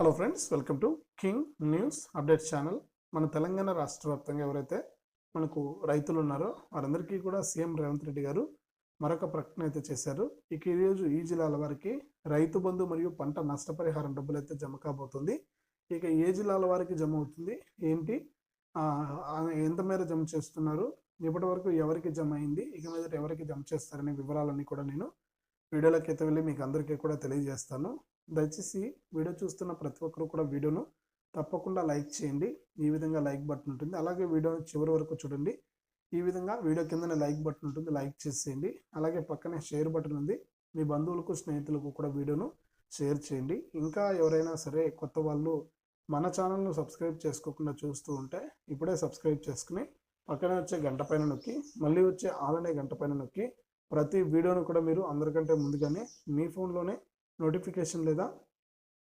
Hello friends welcome to king news update channel మన తెలంగాణ రాష్ట్ర వ్యాప్తంగా ఎవరైతే మనకు రైతులు ఉన్నారో వారందరికీ కూడా సీఎం రేవంత్ రెడ్డి గారు మరొక ప్రకటన అయితే చేశారు. ఇక ఈరోజు ఈ జిల్లాల వారికి రైతు బంధు మరియు పంట నష్టపరిహారం డబ్బులు అయితే జమ కాబోతుంది. ఇక ఏ జిల్లాల వారికి జమ అవుతుంది? ఏంటి? ఎంత మేర జమ చేస్తున్నారు? ఇప్పటి వరకు ఎవరికి జమ అయింది? ఇక మీద ఎవరికి జమ చేస్తారనే వివరాలన్నీ కూడా నేను వీడియోలోకి అయితే వెళ్ళి మీకు అందరికీ కూడా తెలియజేస్తాను. దయచేసి వీడియో చూస్తున్న ప్రతి ఒక్కరు కూడా వీడియోను తప్పకుండా లైక్ చేయండి. ఈ విధంగా లైక్ బటన్ ఉంటుంది. అలాగే వీడియోను చివరి వరకు చూడండి. ఈ విధంగా వీడియో కిందనే లైక్ బటన్ ఉంటుంది. లైక్ చేసేయండి. అలాగే పక్కనే షేర్ బటన్ ఉంది. మీ బంధువులకు స్నేహితులకు కూడా వీడియోను షేర్ చేయండి. ఇంకా ఎవరైనా సరే కొత్త వాళ్ళు మన ఛానల్ను సబ్స్క్రైబ్ చేసుకోకుండా చూస్తూ ఉంటే ఇప్పుడే సబ్స్క్రైబ్ చేసుకుని పక్కనే వచ్చే గంట పైన నొక్కి మళ్ళీ వచ్చే ఆలనే గంట పైన నొక్కి ప్రతి వీడియోను కూడా మీరు అందరికంటే ముందుగానే మీ ఫోన్లోనే నోటిఫికేషన్ లేదా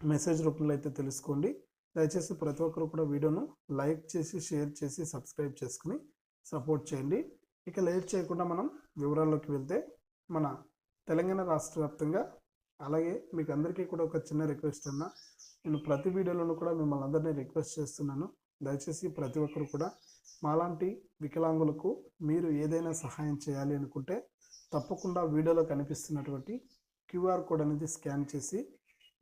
మెసేజ్ రూపంలో అయితే తెలుసుకోండి. దయచేసి ప్రతి ఒక్కరు కూడా వీడియోను లైక్ చేసి షేర్ చేసి సబ్స్క్రైబ్ చేసుకుని సపోర్ట్ చేయండి. ఇక లేట్ చేయకుండా మనం వివరాల్లోకి వెళ్తే మన తెలంగాణ రాష్ట్ర వ్యాప్తంగా అలాగే మీకు అందరికీ కూడా ఒక చిన్న రిక్వెస్ట్ అన్నా. నేను ప్రతి వీడియోలోనూ కూడా మిమ్మల్ని అందరినీ రిక్వెస్ట్ చేస్తున్నాను. దయచేసి ప్రతి ఒక్కరు కూడా మాలాంటి వికలాంగులకు మీరు ఏదైనా సహాయం చేయాలి అనుకుంటే తప్పకుండా వీడియోలో కనిపిస్తున్నటువంటి క్యూఆర్ కోడ్ అనేది స్కాన్ చేసి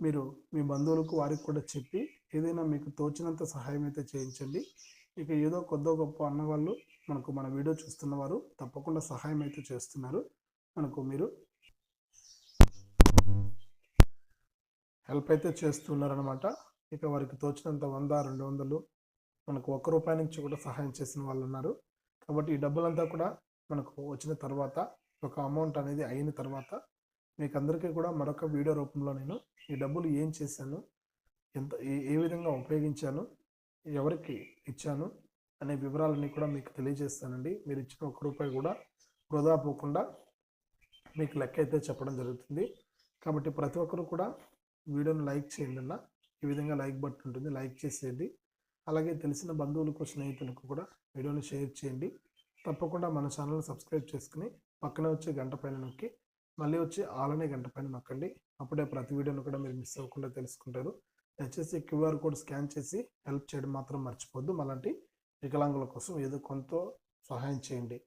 మీరు మీ బంధువులకు వారికి కూడా చెప్పి ఏదైనా మీకు తోచినంత సహాయం అయితే చేయించండి. ఇక ఏదో కొద్దో గొప్ప అన్నవాళ్ళు మనకు మన వీడియో చూస్తున్న వారు తప్పకుండా సహాయం అయితే చేస్తున్నారు. మనకు మీరు హెల్ప్ అయితే చేస్తున్నారనమాట ఇక వారికి తోచినంత వంద రెండు వందలు మనకు ఒక్క రూపాయి నుంచి కూడా సహాయం చేసిన వాళ్ళు ఉన్నారు. కాబట్టి ఈ డబ్బులంతా కూడా మనకు వచ్చిన తర్వాత ఒక అమౌంట్ అనేది అయిన తర్వాత మీకు అందరికీ కూడా మరొక వీడియో రూపంలో నేను ఈ డబ్బులు ఏం చేశాను ఎంత ఏ ఏ విధంగా ఉపయోగించాను ఎవరికి ఇచ్చాను అనే వివరాలన్నీ కూడా మీకు తెలియజేస్తానండి. మీరు ఇచ్చిన ఒక్క రూపాయి కూడా వృధా పోకుండా మీకు లెక్క అయితే చెప్పడం జరుగుతుంది. కాబట్టి ప్రతి ఒక్కరు కూడా వీడియోని లైక్ చేయండి అన్న ఈ విధంగా లైక్ బటన్ ఉంటుంది లైక్ చేసేయండి. అలాగే తెలిసిన బంధువులకు స్నేహితులకు కూడా వీడియోని షేర్ చేయండి. తప్పకుండా మన ఛానల్ సబ్స్క్రైబ్ చేసుకుని పక్కనే వచ్చే గంట పైన నొక్కి మళ్ళీ వచ్చి ఆలనే గంట పైన నొక్కండి. అప్పుడే ప్రతి వీడియోను కూడా మీరు మిస్ అవ్వకుండా తెలుసుకుంటారు. దయచేసి క్యూఆర్ కోడ్ స్కాన్ చేసి హెల్ప్ చేయడం మాత్రం మర్చిపోద్దు మలాంటి వికలాంగుల కోసం ఏదో కొంత సహాయం చేయండి.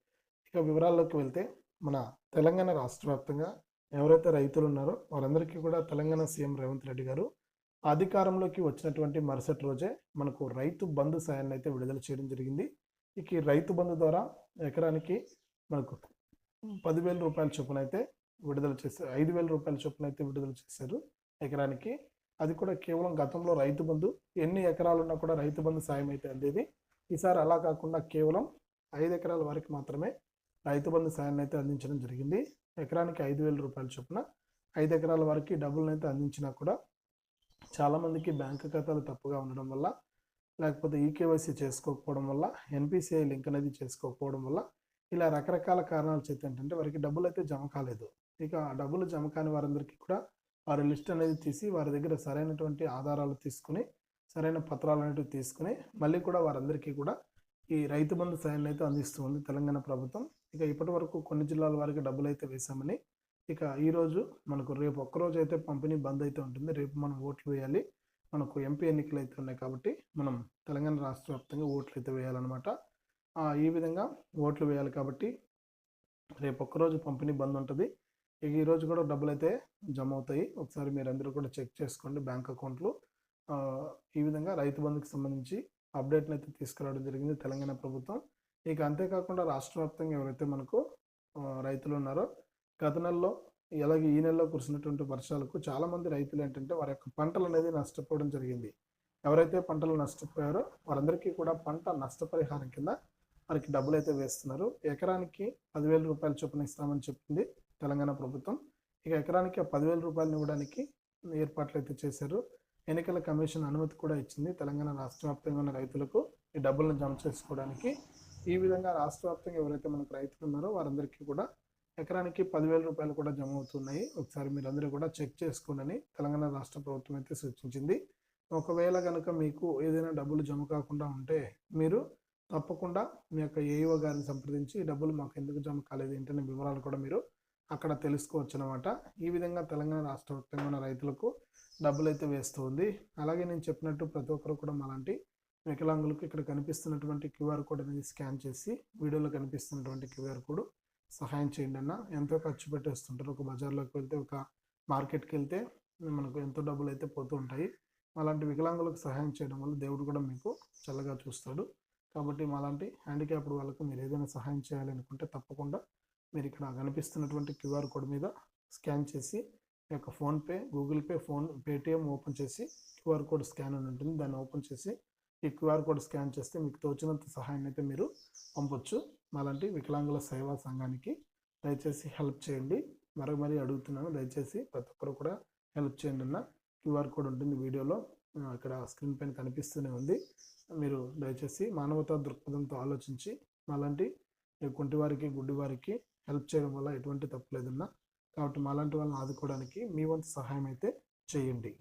ఇక వివరాల్లోకి వెళ్తే మన తెలంగాణ రాష్ట్ర వ్యాప్తంగా ఎవరైతే రైతులు ఉన్నారో వారందరికీ కూడా తెలంగాణ సీఎం రేవంత్ రెడ్డి గారు అధికారంలోకి వచ్చినటువంటి మరుసటి రోజే మనకు రైతు బంధు సాయాన్ని అయితే విడుదల చేయడం జరిగింది. ఇక ఈ రైతు బంధు ద్వారా ఎకరానికి మనకు పదివేల రూపాయల చొప్పున అయితే విడుదల చేశారు. ఐదు వేల రూపాయల చొప్పున అయితే విడుదల చేశారు ఎకరానికి. అది కూడా కేవలం గతంలో రైతు బంధు. ఎన్ని ఎకరాలు ఉన్నా కూడా రైతు బంధు సాయం అయితే అందేది. ఈసారి అలా కాకుండా కేవలం ఐదు ఎకరాల వరకు మాత్రమే రైతు బంధు సాయాన్ని అయితే అందించడం జరిగింది. ఎకరానికి ఐదు వేల రూపాయల చొప్పున ఐదు ఎకరాల వరకు డబ్బులను అయితే అందించినా కూడా చాలామందికి బ్యాంకు ఖాతాలు తప్పుగా ఉండడం వల్ల లేకపోతే ఈకేవైసీ చేసుకోకపోవడం వల్ల ఎన్పిసిఐ లింక్ అనేది చేసుకోకపోవడం వల్ల ఇలా రకరకాల కారణాల చేత ఏంటంటే వారికి డబ్బులు అయితే జమ కాలేదు. ఇక డబ్బులు జమ కాని వారందరికీ కూడా వారి లిస్ట్ అనేది తీసి వారి దగ్గర సరైనటువంటి ఆధారాలు తీసుకుని సరైన పత్రాలు అనేవి తీసుకుని మళ్ళీ కూడా వారందరికీ కూడా ఈ రైతు బంధు సాయాన్ని అయితే అందిస్తుంది తెలంగాణ ప్రభుత్వం. ఇక ఇప్పటి వరకు కొన్ని జిల్లాల వారికి డబ్బులు అయితే వేశామని ఇక ఈరోజు మనకు రేపు ఒక్కరోజు అయితే పంపిణీ బంద్ అయితే ఉంటుంది. రేపు మనం ఓట్లు వేయాలి. మనకు ఎంపీ ఎన్నికలు అయితే ఉన్నాయి కాబట్టి మనం తెలంగాణ రాష్ట్ర వ్యాప్తంగా ఓట్లు అయితే వేయాలన్నమాట. ఈ విధంగా ఓట్లు వేయాలి కాబట్టి రేపు ఒక్కరోజు పంపిణీ బంద్ ఉంటుంది. ఇక ఈ రోజు కూడా డబ్బులు అయితే జమ అవుతాయి ఒకసారి మీరందరూ కూడా చెక్ చేసుకోండి బ్యాంక్ అకౌంట్లు. ఈ విధంగా రైతు బంధుకి సంబంధించి అప్డేట్ని అయితే తీసుకురావడం జరిగింది తెలంగాణ ప్రభుత్వం. ఇక అంతేకాకుండా రాష్ట్ర వ్యాప్తంగా ఎవరైతే మనకు రైతులు ఉన్నారో గత నెలలో అలాగే ఈ నెలలో కురిసినటువంటి వర్షాలకు చాలామంది రైతులు ఏంటంటే వారి యొక్క పంటలు అనేది నష్టపోవడం జరిగింది. ఎవరైతే పంటలు నష్టపోయారో వారందరికీ కూడా పంట నష్టపరిహారం కింద వారికి డబ్బులు అయితే వేస్తున్నారు. ఎకరానికి పదివేల రూపాయల చొప్పున ఇస్తామని చెప్పింది. తెలంగాణ ప్రభుత్వం ఇక ఎకరానికి ఆ పదివేల రూపాయలు ఇవ్వడానికి ఏర్పాట్లు అయితే చేశారు. ఎన్నికల కమిషన్ అనుమతి కూడా ఇచ్చింది. తెలంగాణ రాష్ట్ర వ్యాప్తంగా ఉన్న రైతులకు ఈ డబ్బులను జమ చేసుకోవడానికి. ఈ విధంగా రాష్ట్ర వ్యాప్తంగా ఎవరైతే మనకు రైతులు ఉన్నారో వారందరికీ కూడా ఎకరానికి పదివేల రూపాయలు కూడా జమ అవుతున్నాయి. ఒకసారి మీరందరూ కూడా చెక్ చేసుకోండి తెలంగాణ రాష్ట్ర ప్రభుత్వం అయితే సూచించింది. ఒకవేళ కనుక మీకు ఏదైనా డబ్బులు జమ కాకుండా ఉంటే మీరు తప్పకుండా మీ యొక్క ఏఈఓ గారిని సంప్రదించి ఈ డబ్బులు మాకు ఎందుకు జమ కాలేదు ఏంటనే వివరాలు కూడా మీరు అక్కడ తెలుసుకోవచ్చు అనమాట ఈ విధంగా తెలంగాణ రాష్ట్ర వ్యాప్తంగా ఉన్న రైతులకు డబ్బులు అయితే వేస్తుంది. అలాగే నేను చెప్పినట్టు ప్రతి ఒక్కరు కూడా మాలాంటి వికలాంగులకు ఇక్కడ కనిపిస్తున్నటువంటి క్యూఆర్ కోడ్ అనేది స్కాన్ చేసి వీడియోలో కనిపిస్తున్నటువంటి క్యూఆర్ కోడ్ సహాయం చేయండి అన్న. ఎంతో ఖర్చు పెట్టేస్తుంటారు. ఒక బజార్లోకి వెళ్తే ఒక మార్కెట్కి వెళ్తే మనకు ఎంతో డబ్బులు అయితే పోతూ ఉంటాయి. అలాంటి వికలాంగులకు సహాయం చేయడం వల్ల దేవుడు కూడా మీకు చల్లగా చూస్తాడు. కాబట్టి మాలాంటి హ్యాండిక్యాప్డ్ వాళ్ళకు మీరు ఏదైనా సహాయం చేయాలనుకుంటే తప్పకుండా మీరు ఇక్కడ కనిపిస్తున్నటువంటి క్యూఆర్ కోడ్ మీద స్కాన్ చేసి మీ యొక్క PhonePe Google Pay phone Paytm open చేసి క్యూఆర్ కోడ్ స్కాన్ అని ఉంటుంది. దాన్ని ఓపెన్ చేసి ఈ క్యూఆర్ కోడ్ స్కాన్ చేస్తే మీకు తోచినంత సహాయం అయితే మీరు పంపొచ్చు. మాలాంటి వికలాంగుల సేవా సంఘానికి దయచేసి హెల్ప్ చేయండి. మరో మరీ అడుగుతున్నాను దయచేసి ప్రతి ఒక్కరు కూడా హెల్ప్ చేయండి అన్న క్యూఆర్ కోడ్ ఉంటుంది వీడియోలో. ఇక్కడ స్క్రీన్ పైన కనిపిస్తూనే ఉంది. మీరు దయచేసి మానవతా దృక్పథంతో ఆలోచించి మాలాంటి కుంటివారికి కుంటి వారికి గుడ్డి వారికి హెల్ప్ చేయడం వల్ల ఎటువంటి తప్పు లేదన్నా కాబట్టి మాలాంటి వాళ్ళని ఆదుకోవడానికి మీ వంతు సహాయం అయితే చేయండి.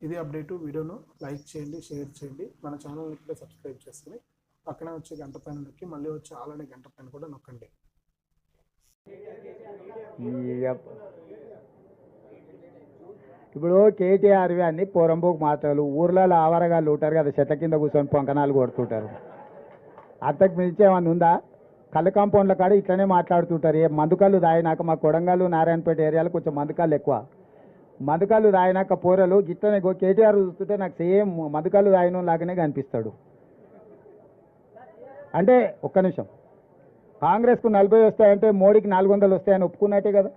ఇది అప్డేటు వీడియోను లైక్ చేయండి షేర్ చేయండి. మన ఛానల్ని కూడా సబ్స్క్రైబ్ చేసుకుని పక్కనే వచ్చే గంట పైన నొక్కి మళ్ళీ వచ్చే ఆలనే గంట పైన కూడా నొక్కండి. ఇప్పుడు కేటీఆర్వి అన్ని పొరంబోకు మాత్రలు ఊర్లలో ఆవరగాళ్ళు ఉంటారు కదా చెట్ల కింద కూర్చొని పొంకనాలు కొడుతుంటారు. అంతకు మించి ఏమన్నా ఉందా? కళ్ళు కాంపౌండ్ల కాడ ఇట్లనే మాట్లాడుతుంటారు. ఏ మందుకళ్ళు తాగినాక మా కొడంగల్ నారాయణపేట ఏరియాలో కొంచెం మందుకళ్ళు ఎక్కువ. మందుకళ్ళు దాయినాక పోరలు గిట్లనే కేటీఆర్ చూస్తుంటే నాకు సేమ్ మందుకళ్ళు తాగిన లాగానే కనిపిస్తాడు. అంటే ఒక్క నిమిషం. కాంగ్రెస్కు నలభై వస్తాయంటే మోడీకి నాలుగు వందలు వస్తాయని ఒప్పుకున్నట్టే కదా.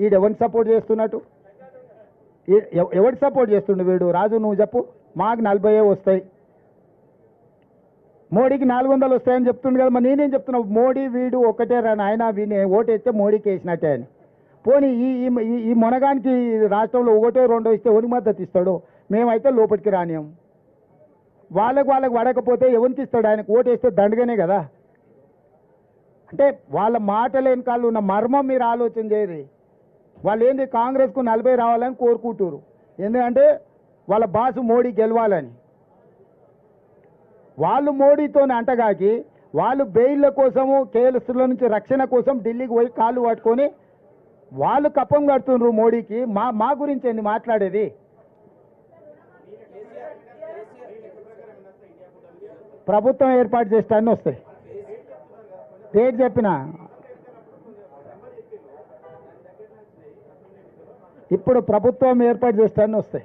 వీడు ఎవరిని సపోర్ట్ చేస్తున్నట్టు? ఈ- ఎవ- ఎవరికి సపోర్ట్ చేస్తుండు వీడు? రాజు నువ్వు చెప్పు. మాకు నలభై వస్తాయి. మోడీకి నాలుగు వందలు వస్తాయని చెప్తుండు కదా మరి నేనేం చెప్తున్నావు మోడీ వీడు ఒకటే రా నాయన వీని ఓటేస్తే మోడీకి వేసినట్టే అని. పోనీ ఈ ఈ- మొనగానికి మునగానికి రాష్ట్రంలో ఒకటో రెండో ఇస్తే ఎవరికి మద్దతు ఇస్తాడు? మేమైతే లోపలికి రానియం. వాళ్ళకు వాళ్ళకు పడకపోతే ఎవరికి ఇస్తాడు? ఆయనకు ఓటేస్తే దండగనే కదా. అంటే వాళ్ళ మాట లేని కాళ్ళు ఉన్న మర్మం మీరు ఆలోచన చేయరు. వాళ్ళు ఏంటి కాంగ్రెస్కు నలభై రావాలని కోరుకుంటారు ఎందుకంటే వాళ్ళ బాసు మోడీ గెలవాలని. వాళ్ళు మోడీతో అంటగాకి వాళ్ళు బెయిల్ల కోసము కేఎల్ఎస్ల నుంచి రక్షణ కోసం ఢిల్లీకి పోయి కాళ్ళు పట్టుకొని వాళ్ళు కప్పం కడుతున్నారు మోడీకి. మా మా గురించి అండి మాట్లాడేది? ప్రభుత్వం ఏర్పాటు చేస్తే అన్నీ వస్తాయి. డేట్ చెప్పిన? ఇప్పుడు ప్రభుత్వం ఏర్పాటు చేస్తాన్ని వస్తాయి.